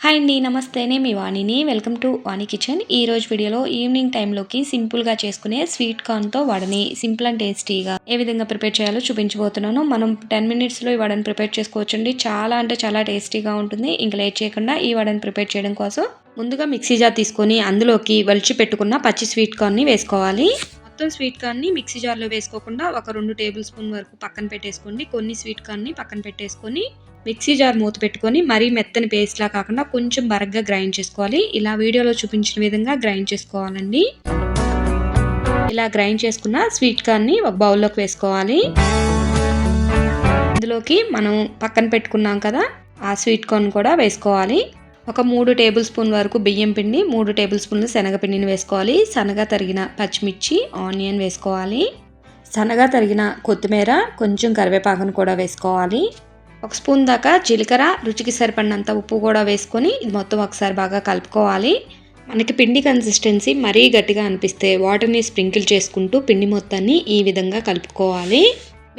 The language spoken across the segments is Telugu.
హాయ్ అండి నమస్తేనే మీ వాణిని. Welcome to Vani kitchen. ఈ రోజు వీడియోలో ఈవినింగ్ టైంలోకి సింపుల్గా చేసుకునే స్వీట్ కార్న్తో వడని సింపుల్ అండ్ టేస్టీగా ఏ విధంగా ప్రిపేర్ చేయాలో చూపించబోతున్నాను. మనం టెన్ మినిట్స్లో ఈ వడని ప్రిపేర్ చేసుకోవచ్చండి. చాలా అంటే చాలా టేస్టీగా ఉంటుంది. ఇంకా లేట్ చేయకుండా ఈ వడని ప్రిపేర్ చేయడం కోసం ముందుగా మిక్సీ జార్ తీసుకొని అందులోకి వలిచి పెట్టుకున్న పచ్చి స్వీట్ కార్న్ని వేసుకోవాలి. మొత్తం స్వీట్ కార్న్ని మిక్సీ జార్లో వేసుకోకుండా ఒక రెండు టేబుల్ స్పూన్ వరకు పక్కన పెట్టేసుకోండి. కొన్ని స్వీట్ కార్న్ని పక్కన పెట్టేసుకొని మిక్సీ జార్ మూత పెట్టుకొని మరీ మెత్తని పేస్ట్లా కాకుండా కొంచెం బరగ్గా గ్రైండ్ చేసుకోవాలి. ఇలా వీడియోలో చూపించిన విధంగా గ్రైండ్ చేసుకోవాలండి. ఇలా గ్రైండ్ చేసుకున్న స్వీట్ కార్న్ని ఒక బౌల్లోకి వేసుకోవాలి. ఇందులోకి మనం పక్కన పెట్టుకున్నాం కదా ఆ స్వీట్ కార్న్ కూడా వేసుకోవాలి. ఒక మూడు టేబుల్ స్పూన్ వరకు బియ్యం పిండి మూడు టేబుల్ స్పూన్లు శనగపిండిని వేసుకోవాలి. సన్నగా తరిగిన పచ్చిమిర్చి ఆనియన్ వేసుకోవాలి. సన్నగా తరిగిన కొత్తిమీర కొంచెం కరివేపాకును కూడా వేసుకోవాలి. ఒక స్పూన్ దాకా జీలకర్ర రుచికి సరిపడినంత ఉప్పు కూడా వేసుకొని ఇది మొత్తం ఒకసారి బాగా కలుపుకోవాలి. మనకి పిండి కన్సిస్టెన్సీ మరీ గట్టిగా అనిపిస్తే వాటర్ని స్ప్రింకిల్ చేసుకుంటూ పిండి మొత్తాన్ని ఈ విధంగా కలుపుకోవాలి.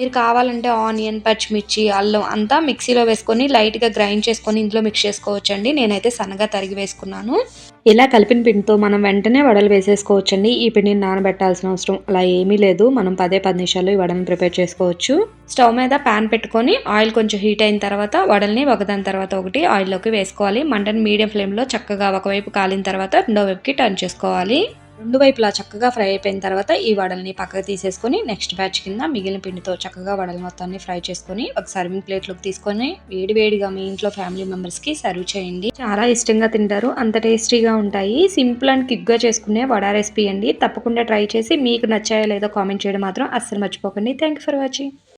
మీరు కావాలంటే ఆనియన్ పచ్చిమిర్చి అల్లం అంతా మిక్సీలో వేసుకొని లైట్గా గ్రైండ్ చేసుకొని ఇంట్లో మిక్స్ చేసుకోవచ్చండి. నేనైతే సన్నగా తరిగి వేసుకున్నాను. ఇలా కలిపిన పిండితో మనం వెంటనే వడలు వేసేసుకోవచ్చండి. ఈ పిండిని నానబెట్టాల్సిన అవసరం అలా ఏమీ లేదు. మనం పదే పది నిమిషాలు ఈ వడలను ప్రిపేర్ చేసుకోవచ్చు. స్టవ్ మీద ప్యాన్ పెట్టుకొని ఆయిల్ కొంచెం హీట్ అయిన తర్వాత వడల్ని ఒకదాని తర్వాత ఒకటి ఆయిల్లోకి వేసుకోవాలి. మంటను మీడియం ఫ్లేమ్లో చక్కగా ఒకవైపు కాలిన తర్వాత రెండో వైపుకి టర్న్ చేసుకోవాలి. రెండు వైపులా చక్కగా ఫ్రై అయిపోయిన తర్వాత ఈ వడల్ని పక్కకు తీసేసుకొని నెక్స్ట్ బ్యాచ్ కింద మిగిలిన పిండితో చక్కగా వడల మొత్తాన్ని ఫ్రై చేసుకొని ఒక సర్వింగ్ ప్లేట్లోకి తీసుకొని వేడి వేడిగా మీ ఇంట్లో ఫ్యామిలీ మెంబర్స్కి సర్వ్ చేయండి. చాలా ఇష్టంగా తింటారు అంత టేస్టీగా ఉంటాయి. సింపుల్ అండ్ క్విక్గా చేసుకునే వడ రెసిపీ అండి. తప్పకుండా ట్రై చేసి మీకు నచ్చాయో లేదో కామెంట్ చేయడం మాత్రం అస్సలు మర్చిపోకండి. Thank for watching